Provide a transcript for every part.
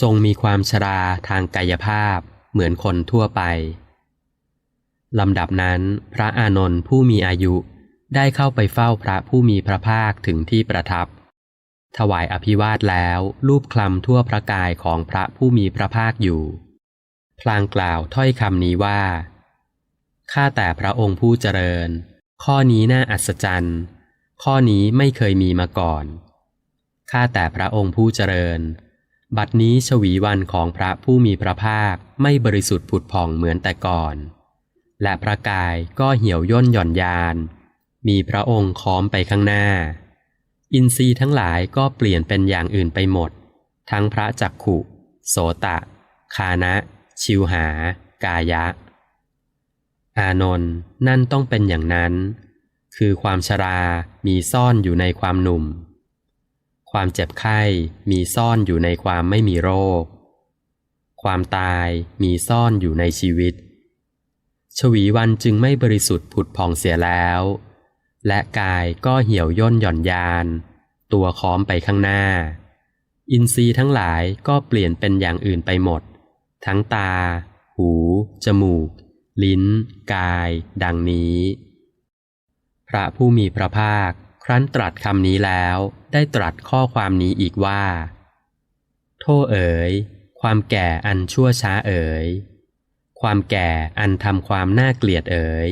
ทรงมีความชราทางกายภาพเหมือนคนทั่วไปลำดับนั้น พระอานนท์ผู้มีอายุได้เข้าไปเฝ้าพระผู้มีพระภาคถึงที่ประทับ ถวายอภิวาทแล้วรูปคลำทั่วพระกายของพระผู้มีพระภาคอยู่ พลางกล่าวถ้อยคำนี้ว่า ข้าแต่พระองค์ผู้เจริญ ข้อนี้น่าอัศจรรย์ ข้อนี้ไม่เคยมีมาก่อน ข้าแต่พระองค์ผู้เจริญ บัดนี้ชวีวันของพระผู้มีพระภาคไม่บริสุทธิ์ผุดผ่องเหมือนแต่ก่อน และพระกายก็เหี่ยวย่นหย่อนยาน มีพระองค์ค้อมไปข้างหน้า อินทรีย์ทั้งหลายก็เปลี่ยนเป็นอย่างอื่นไปหมด ทั้งพระจักขุ โสตะ คานะ ชิวหา กายะ อานนท์นั่นต้องเป็นอย่างนั้น คือความชรา มีซ่อนอยู่ในความหนุ่ม ความเจ็บไข้มีซ่อนอยู่ในความไม่มีโรค ความตายมีซ่อนอยู่ในชีวิต ชวีวันจึงไม่บริสุทธิ์ผุดผ่องเสียแล้ว และกายก็เหี่ยวย่นหย่อนยาน ตัวค้อมไปข้างหน้า อินทรีย์ทั้งหลายก็เปลี่ยนเป็นอย่างอื่นไปหมด ทั้งตา หู จมูก ลิ้น กาย ดังนี้ พระผู้มีพระภาค ครั้นตรัสคำนี้แล้วได้ตรัสข้อความนี้อีกว่า โทษเอ๋ย ความแก่อันชั่วช้าเอ๋ย ความแก่อันทำความน่าเกลียดเอ๋ย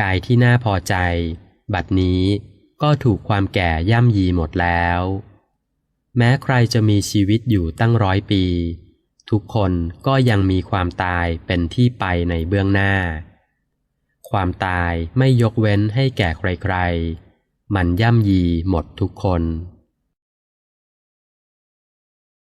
กายที่น่าพอใจ บัดนี้ก็ถูกความแก่ย่ำยีหมดแล้ว แม้ใครจะมีชีวิตอยู่ตั้งร้อยปี ทุกคนก็ยังมีความตายเป็นที่ไปในเบื้องหน้า ความตายไม่ยกเว้นให้แก่ใครๆ มันย่ำยีหมดทุกคน